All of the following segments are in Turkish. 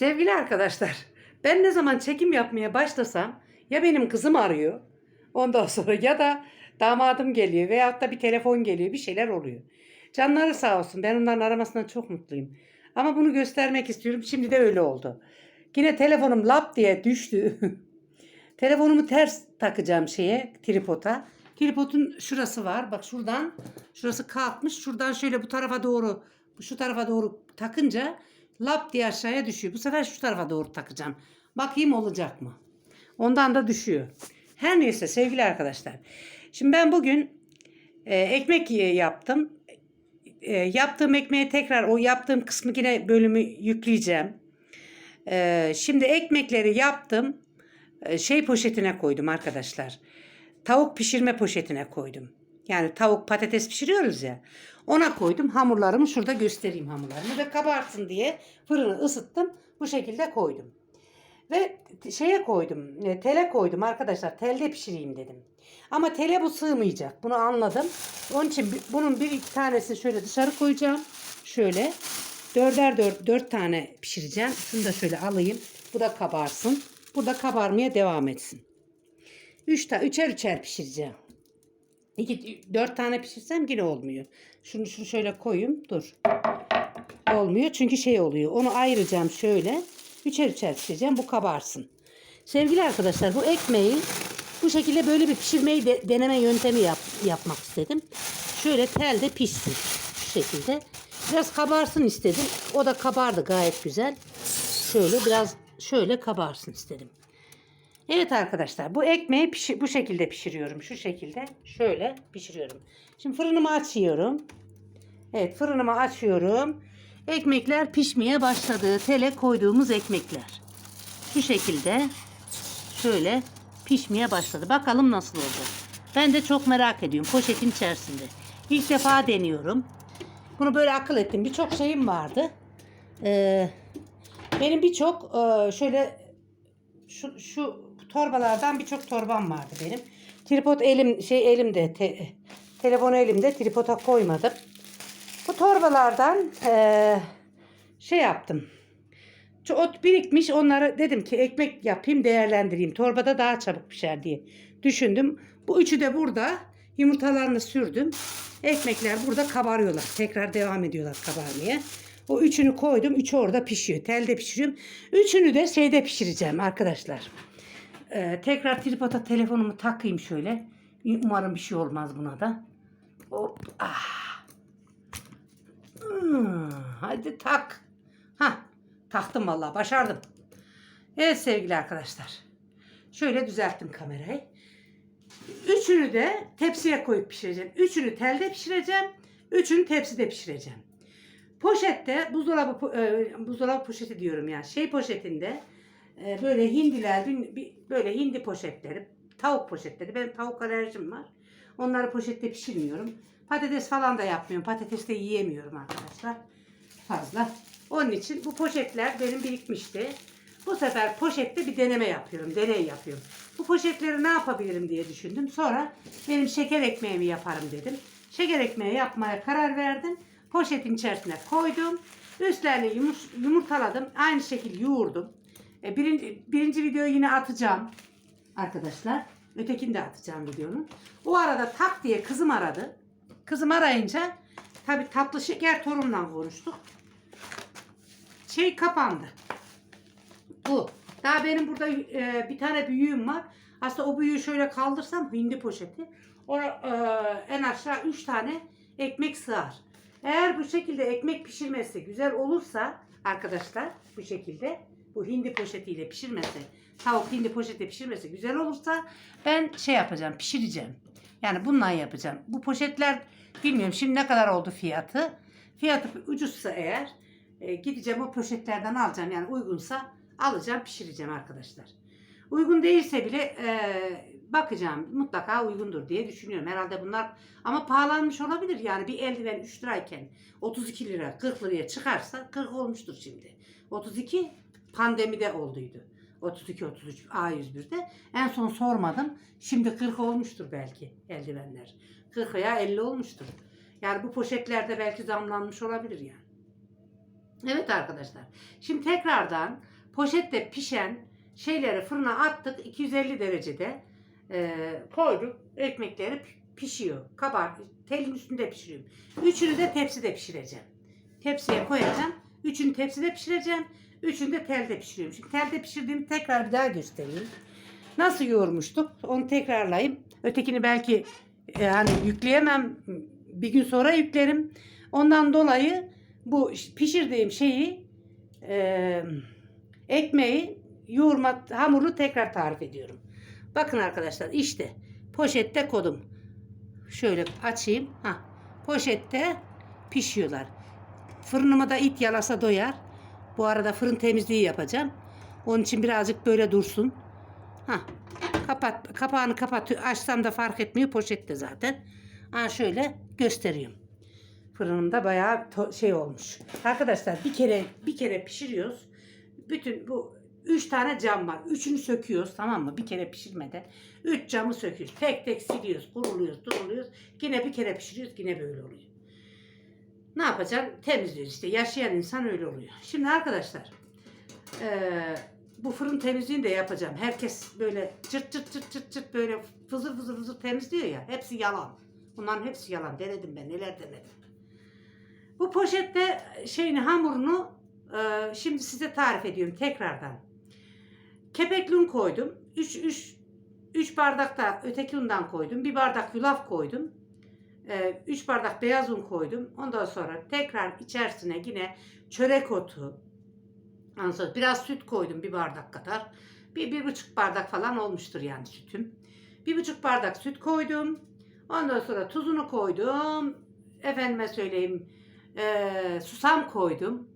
Sevgili arkadaşlar, ben ne zaman çekim yapmaya başlasam ya benim kızım arıyor. Ondan sonra ya da damadım geliyor veyahut da bir telefon geliyor, bir şeyler oluyor. Canları sağ olsun. Ben onların aramasından çok mutluyum. Ama bunu göstermek istiyorum. Şimdi de öyle oldu. Yine telefonum lap diye düştü. Telefonumu ters takacağım şeye, tripoda. Tripodun şurası var. Bak şuradan, şurası kalkmış. Şuradan şöyle bu tarafa doğru, şu tarafa doğru takınca lap diye aşağıya düşüyor. Bu sefer şu tarafa doğru takacağım. Bakayım olacak mı? Ondan da düşüyor. Her neyse sevgili arkadaşlar. Şimdi ben bugün e, ekmek yaptım. E, yaptığım ekmeğe tekrar o yaptığım kısmı yine bölümü yükleyeceğim. E, şimdi ekmekleri yaptım. E, şey poşetine koydum arkadaşlar. Tavuk pişirme poşetine koydum. Yani tavuk patates pişiriyoruz ya. Ona koydum. Hamurlarımı şurada göstereyim hamurlarımı ve kabartsın diye fırını ısıttım. Bu şekilde koydum. Ve şeye koydum. e, Tele koydum arkadaşlar. Telde pişireyim dedim. Ama tele bu sığmayacak. Bunu anladım. Onun için bunun bir iki tanesini şöyle dışarı koyacağım. Şöyle. Dörder dört, dört tane pişireceğim. Şunu da şöyle alayım. Bu da kabarsın. Bu da kabarmaya devam etsin. Üç ta üçer üçer pişireceğim. İki, dört tane pişirsem yine olmuyor. Şunu, şunu şöyle koyayım. Dur. Olmuyor çünkü şey oluyor. Onu ayıracağım şöyle. Üçer üçer pişireceğim. Bu kabarsın. Sevgili arkadaşlar bu ekmeği bu şekilde böyle bir pişirmeyi de- deneme yöntemi yap, yapmak istedim. Şöyle telde pişsin. Şu şekilde. Biraz kabarsın istedim. O da kabardı gayet güzel. Şöyle biraz şöyle kabarsın istedim. Evet arkadaşlar bu ekmeği pişi- bu şekilde pişiriyorum. Şu şekilde şöyle pişiriyorum. Şimdi fırınımı açıyorum. Evet fırınımı açıyorum. Ekmekler pişmeye başladı. Tele koyduğumuz ekmekler. Şu şekilde şöyle pişmeye başladı. Bakalım nasıl oldu. Ben de çok merak ediyorum poşetin içerisinde. İlk defa deniyorum. Bunu böyle akıl ettim. Birçok şeyim vardı. Ee, benim birçok e, şöyle şu, şu torbalardan birçok torbam vardı benim. Tripod elim şey elimde te, telefonu elimde tripoda koymadım. Bu torbalardan eee, şey yaptım. Şu ot birikmiş onları dedim ki ekmek yapayım değerlendireyim. Torbada daha çabuk pişer diye düşündüm. Bu üçü de burada yumurtalarını sürdüm. Ekmekler burada kabarıyorlar. Tekrar devam ediyorlar kabarmaya. O üçünü koydum. Üçü orada pişiyor. Telde pişiriyorum. Üçünü de şeyde pişireceğim arkadaşlar. Ee, tekrar tripoda telefonumu takayım şöyle. Umarım bir şey olmaz buna da. Hop. Ah. Hmm, hadi tak. Ha, taktım vallahi başardım. Evet sevgili arkadaşlar. Şöyle düzelttim kamerayı. Üçünü de tepsiye koyup pişireceğim. Üçünü telde pişireceğim. Üçünü tepside pişireceğim. Poşette buzdolabı e, buzdolabı poşeti diyorum ya. Şey poşetinde e, böyle hindiler böyle hindi poşetleri, tavuk poşetleri. Benim tavuk alerjim var. Onları poşette pişirmiyorum. Patates falan da yapmıyorum. Patates de yiyemiyorum arkadaşlar. Fazla. Onun için bu poşetler benim birikmişti. Bu sefer poşette bir deneme yapıyorum. Deney yapıyorum. Bu poşetleri ne yapabilirim diye düşündüm. Sonra benim şeker ekmeğimi yaparım dedim. Şeker ekmeği yapmaya karar verdim. Poşetin içerisine koydum. Üstlerini yumur- yumurtaladım. Aynı şekilde yoğurdum. E, birinci, birinci videoyu yine atacağım arkadaşlar. Ötekini de atacağım videonun. O arada tak diye kızım aradı. Kızım arayınca tabi tatlı şeker torunla konuştuk. Şey kapandı. Bu. Daha benim burada e, bir tane büyüğüm var. Aslında o büyüğü şöyle kaldırsam hindi poşeti. Ona, e, en aşağı 3 tane ekmek sığar. Eğer bu şekilde ekmek pişirmesi güzel olursa arkadaşlar bu şekilde bu hindi poşetiyle pişirmesi tavuk hindi poşetle pişirmesi güzel olursa ben şey yapacağım pişireceğim. Yani bununla yapacağım. Bu poşetler bilmiyorum şimdi ne kadar oldu fiyatı. Fiyatı ucuzsa eğer e, gideceğim o poşetlerden alacağım. Yani uygunsa alacağım pişireceğim arkadaşlar. Uygun değilse bile e, bakacağım mutlaka uygundur diye düşünüyorum. Herhalde bunlar ama pahalanmış olabilir. Yani bir eldiven 3 lirayken 32 lira 40 liraya çıkarsa 40 olmuştur şimdi. 32 pandemide olduydu. 32 33 A101'de. En son sormadım. Şimdi 40 olmuştur belki eldivenler. 40 veya 50 olmuştur. Yani bu poşetlerde belki zamlanmış olabilir yani. Evet arkadaşlar. Şimdi tekrardan poşette pişen şeyleri fırına attık. 250 derecede e, koyduk. Ekmekleri pi- pişiyor. Kabar. Telin üstünde pişiriyorum. Üçünü de tepside pişireceğim. Tepsiye koyacağım. Üçünü tepside pişireceğim. Üçünü de telde pişiriyorum. Şimdi telde pişirdiğimi tekrar bir daha göstereyim. Nasıl yoğurmuştuk? Onu tekrarlayayım. Ötekini belki e, hani yükleyemem. Bir gün sonra yüklerim. Ondan dolayı bu pişirdiğim şeyi e, ekmeği yoğurma hamuru tekrar tarif ediyorum. Bakın arkadaşlar işte poşette kodum. Şöyle açayım. Ha, poşette pişiyorlar. Fırınıma da it yalasa doyar. Bu arada fırın temizliği yapacağım. Onun için birazcık böyle dursun. Ha, kapat, kapağını kapat. Açsam da fark etmiyor poşette zaten. Ha şöyle gösteriyorum. Fırınımda bayağı şey olmuş. Arkadaşlar bir kere bir kere pişiriyoruz. Bütün bu üç tane cam var. Üçünü söküyoruz tamam mı? Bir kere pişirmeden. Üç camı söküyoruz. Tek tek siliyoruz. Kuruluyoruz, duruluyoruz. Yine bir kere pişiriyoruz. Yine böyle oluyor. Ne yapacaksın? Temizliyoruz işte. Yaşayan insan öyle oluyor. Şimdi arkadaşlar eee, bu fırın temizliğini de yapacağım. Herkes böyle çırt çırt çırt çırt çırt böyle fızır fızır fızır temizliyor ya. Hepsi yalan. Bunların hepsi yalan. Denedim ben. Neler denedim. Bu poşette şeyini hamurunu e, şimdi size tarif ediyorum tekrardan. Kepekli un koydum. 3 3 3 bardak da öteki undan koydum. Bir bardak yulaf koydum. 3 bardak beyaz un koydum. Ondan sonra tekrar içerisine yine çörek otu, ondan biraz süt koydum bir bardak kadar. Bir, bir buçuk bardak falan olmuştur yani sütüm. Bir buçuk bardak süt koydum. Ondan sonra tuzunu koydum. Efendime söyleyeyim e, susam koydum.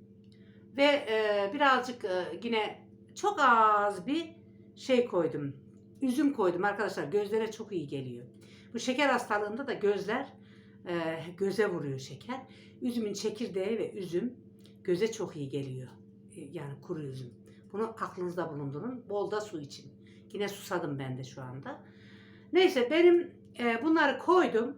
Ve e, birazcık e, yine çok az bir şey koydum. Üzüm koydum arkadaşlar. Gözlere çok iyi geliyor. Bu şeker hastalığında da gözler e, göze vuruyor şeker. Üzümün çekirdeği ve üzüm göze çok iyi geliyor. E, Yani kuru üzüm. Bunu aklınızda bulundurun. Bol da su için. Yine susadım ben de şu anda. Neyse benim e, bunları koydum.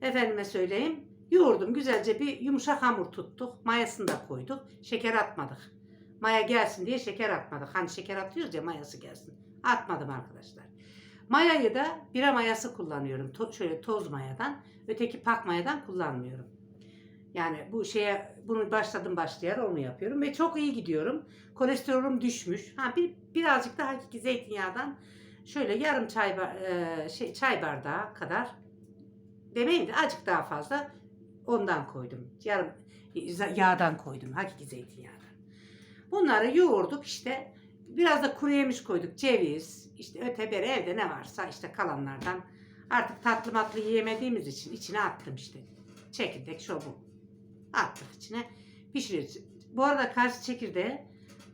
Efendime söyleyeyim. Yoğurdum. Güzelce bir yumuşak hamur tuttuk. Mayasını da koyduk. Şeker atmadık. Maya gelsin diye şeker atmadık. Hani şeker atıyoruz ya mayası gelsin. Atmadım arkadaşlar. Mayayı da bira mayası kullanıyorum. To- şöyle toz mayadan. Öteki pak mayadan kullanmıyorum. Yani bu şeye bunu başladım başlayarak onu yapıyorum ve çok iyi gidiyorum. Kolesterolüm düşmüş. Ha bir birazcık da hakiki zeytinyağından şöyle yarım çay e, şey çay bardağı kadar demeyeyim de azıcık daha fazla ondan koydum. Yarım yağdan koydum. Hakiki zeytinyağından. Bunları yoğurduk işte. Biraz da kuru yemiş koyduk. Ceviz, işte öte beri evde ne varsa işte kalanlardan. Artık tatlı matlı yiyemediğimiz için içine attım işte. Çekirdek şu bu. Attık içine. Pişiriyoruz. Bu arada karşı çekirdeği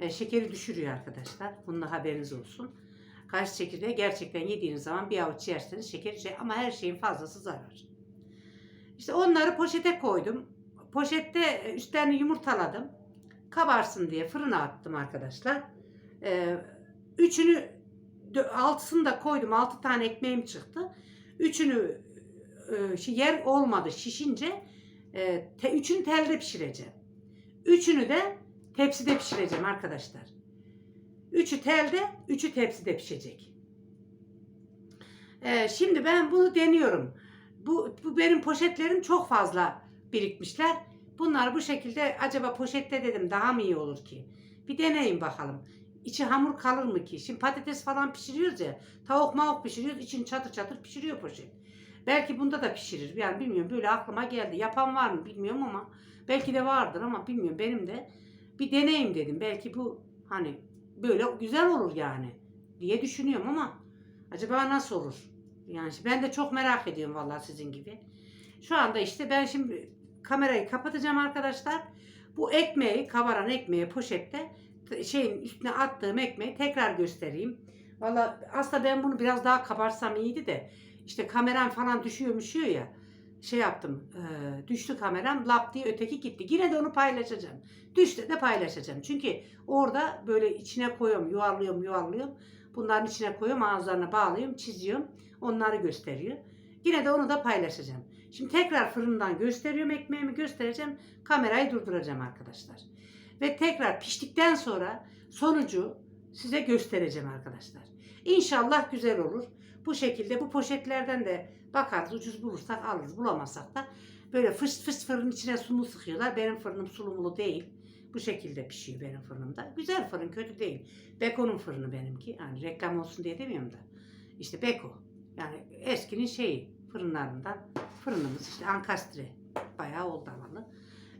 e, şekeri düşürüyor arkadaşlar. Bunun da haberiniz olsun. Karşı çekirdeği gerçekten yediğiniz zaman bir avuç yerseniz şeker şey ama her şeyin fazlası zarar. İşte onları poşete koydum. Poşette üstlerini yumurtaladım. Kabarsın diye fırına attım arkadaşlar. Ee, üçünü altısını da koydum. Altı tane ekmeğim çıktı. Üçünü e, şey, yer olmadı şişince e, te, üçünü telde pişireceğim. Üçünü de tepside pişireceğim arkadaşlar. Üçü telde, üçü tepside pişecek. Ee, şimdi ben bunu deniyorum. Bu, bu benim poşetlerim çok fazla birikmişler. Bunlar bu şekilde acaba poşette dedim daha mı iyi olur ki? Bir deneyin bakalım. İçi hamur kalır mı ki? Şimdi patates falan pişiriyoruz ya. Tavuk mavuk pişiriyoruz. İçini çatır çatır pişiriyor poşet. Belki bunda da pişirir. Yani bilmiyorum. Böyle aklıma geldi. Yapan var mı bilmiyorum ama belki de vardır ama bilmiyorum. Benim de bir deneyim dedim. Belki bu hani böyle güzel olur yani diye düşünüyorum ama acaba nasıl olur? Yani ben de çok merak ediyorum vallahi sizin gibi. Şu anda işte ben şimdi kamerayı kapatacağım arkadaşlar. Bu ekmeği, kabaran ekmeği poşette şeyin üstüne attığım ekmeği tekrar göstereyim. Valla aslında ben bunu biraz daha kabarsam iyiydi de işte kameram falan düşüyor müşüyor ya şey yaptım e, düştü kameram lap diye öteki gitti. Yine de onu paylaşacağım. Düştü de paylaşacağım. Çünkü orada böyle içine koyuyorum yuvarlıyorum yuvarlıyorum. Bunların içine koyuyorum ağızlarına bağlıyorum çiziyorum. Onları gösteriyor. Yine de onu da paylaşacağım. Şimdi tekrar fırından gösteriyorum ekmeğimi göstereceğim. Kamerayı durduracağım arkadaşlar. Ve tekrar piştikten sonra sonucu size göstereceğim arkadaşlar. İnşallah güzel olur. Bu şekilde bu poşetlerden de bakarız ucuz bulursak alırız bulamazsak da böyle fıs fıs fırın içine sumu sıkıyorlar. Benim fırınım sulumulu değil. Bu şekilde pişiyor benim fırınımda. Güzel fırın kötü değil. Beko'nun fırını benimki. Yani reklam olsun diye demiyorum da. İşte Beko. Yani eskinin şeyi fırınlarından. Fırınımız işte ankastre. Bayağı oldu alalı.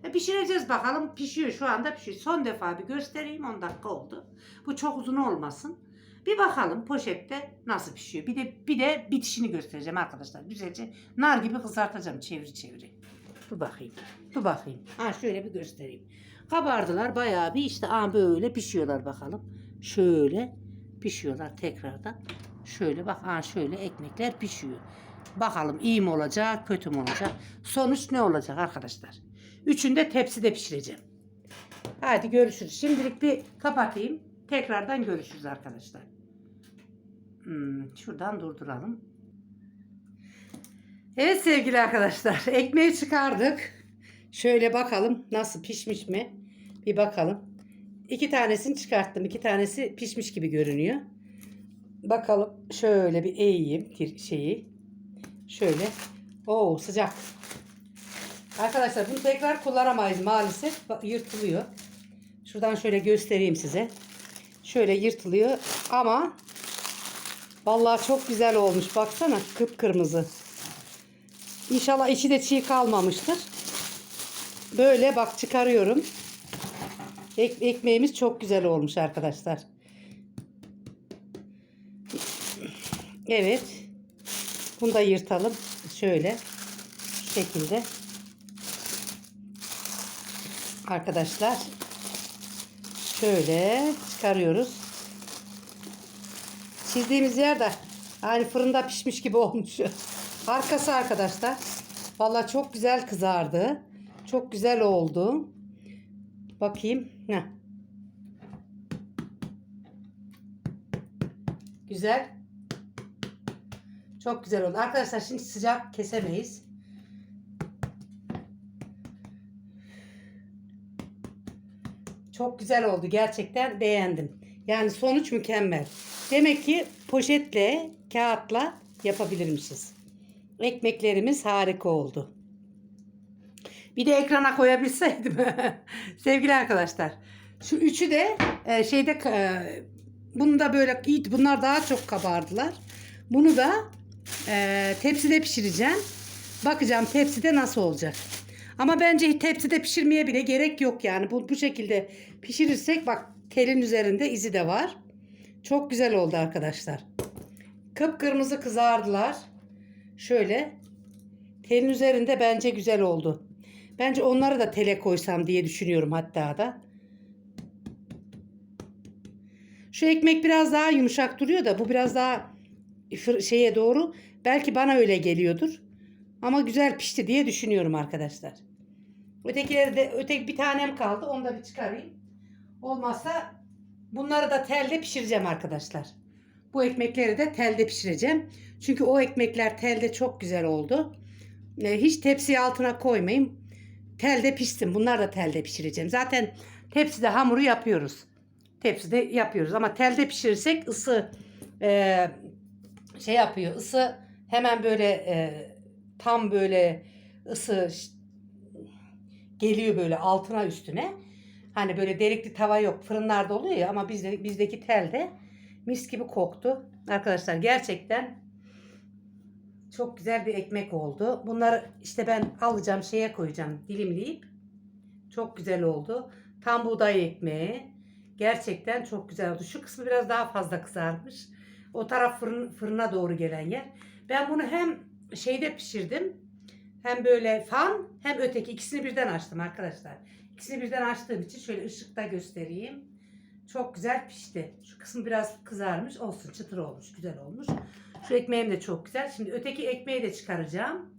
E pişireceğiz bakalım. Pişiyor şu anda pişiyor. Son defa bir göstereyim 10 dakika oldu. Bu çok uzun olmasın. Bir bakalım poşette nasıl pişiyor. Bir de bir de bitişini göstereceğim arkadaşlar. Güzelce nar gibi kızartacağım çeviri çeviri. Dur bakayım. Dur bakayım. Ha şöyle bir göstereyim. Kabardılar bayağı bir işte aa böyle pişiyorlar bakalım. Şöyle pişiyorlar tekrardan. Şöyle bak aa şöyle ekmekler pişiyor. Bakalım iyi mi olacak, kötü mü olacak? Sonuç ne olacak arkadaşlar? Üçünü de tepside pişireceğim. Hadi görüşürüz. Şimdilik bir kapatayım. Tekrardan görüşürüz arkadaşlar. Hmm, şuradan durduralım. Evet sevgili arkadaşlar. Ekmeği çıkardık. Şöyle bakalım nasıl pişmiş mi? Bir bakalım. İki tanesini çıkarttım. İki tanesi pişmiş gibi görünüyor. Bakalım şöyle bir eğeyim şeyi. Şöyle. Oo sıcak. Arkadaşlar bunu tekrar kullanamayız maalesef. Yırtılıyor. Şuradan şöyle göstereyim size. Şöyle yırtılıyor ama vallahi çok güzel olmuş. Baksana kıpkırmızı. İnşallah içi de çiğ kalmamıştır. Böyle bak çıkarıyorum. Ek- ekmeğimiz çok güzel olmuş arkadaşlar. Evet. Bunu da yırtalım. Şöyle. Şu şekilde. Arkadaşlar. Şöyle çıkarıyoruz. Çizdiğimiz yer de hani fırında pişmiş gibi olmuş. Arkası arkadaşlar. Vallahi çok güzel kızardı. Çok güzel oldu. Bakayım. Heh. Güzel. Çok güzel oldu. Arkadaşlar şimdi sıcak kesemeyiz. Çok güzel oldu. Gerçekten beğendim. Yani sonuç mükemmel. Demek ki poşetle, kağıtla yapabilirmişiz. Ekmeklerimiz harika oldu. Bir de ekrana koyabilseydim. Sevgili arkadaşlar. Şu üçü de e, şeyde e, bunu da böyle bunlar daha çok kabardılar. Bunu da e, tepside pişireceğim. Bakacağım tepside nasıl olacak. Ama bence tepside pişirmeye bile gerek yok yani. Bu, bu şekilde pişirirsek bak telin üzerinde izi de var. Çok güzel oldu arkadaşlar. Kıpkırmızı kızardılar. Şöyle telin üzerinde bence güzel oldu. Bence onları da tele koysam diye düşünüyorum hatta da. Şu ekmek biraz daha yumuşak duruyor da bu biraz daha şeye doğru. Belki bana öyle geliyordur. Ama güzel pişti diye düşünüyorum arkadaşlar. Ötekileri de öteki bir tanem kaldı. Onu da bir çıkarayım. Olmazsa bunları da telde pişireceğim arkadaşlar. Bu ekmekleri de telde pişireceğim. Çünkü o ekmekler telde çok güzel oldu. E, hiç tepsiye altına koymayayım. Telde pişsin. Bunlar da telde pişireceğim. Zaten tepside hamuru yapıyoruz. Tepside yapıyoruz ama telde pişirirsek ısı e, şey yapıyor. Isı hemen böyle e, tam böyle ısı geliyor böyle altına üstüne. Hani böyle delikli tava yok. Fırınlarda oluyor ya ama bizde bizdeki telde mis gibi koktu. Arkadaşlar gerçekten çok güzel bir ekmek oldu. Bunları işte ben alacağım şeye koyacağım dilimleyip. Çok güzel oldu. Tam buğday ekmeği. Gerçekten çok güzel oldu. Şu kısmı biraz daha fazla kızarmış. O taraf fırın, fırına doğru gelen yer. Ben bunu hem şeyde pişirdim. Hem böyle fan hem öteki ikisini birden açtım arkadaşlar. İkisini birden açtığım için şöyle ışıkta göstereyim. Çok güzel pişti. Şu kısım biraz kızarmış. Olsun çıtır olmuş. Güzel olmuş. Şu ekmeğim de çok güzel. Şimdi öteki ekmeği de çıkaracağım.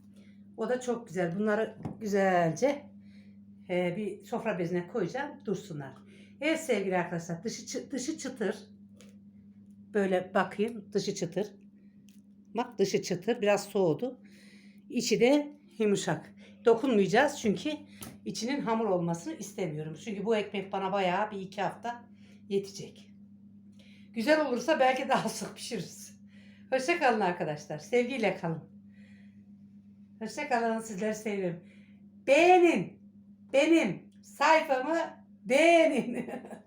O da çok güzel. Bunları güzelce e, bir sofra bezine koyacağım. Dursunlar. Evet sevgili arkadaşlar. Dışı, dışı çıtır. Böyle bakayım. Dışı çıtır. Bak dışı çıtır. Biraz soğudu. İçi de yumuşak. Dokunmayacağız çünkü içinin hamur olmasını istemiyorum. Çünkü bu ekmek bana bayağı bir iki hafta yetecek. Güzel olursa belki daha sık pişiririz. Hoşça kalın arkadaşlar. Sevgiyle kalın. Hoşça kalın. Sizleri seviyorum. Beğenin. Benim sayfamı beğenin.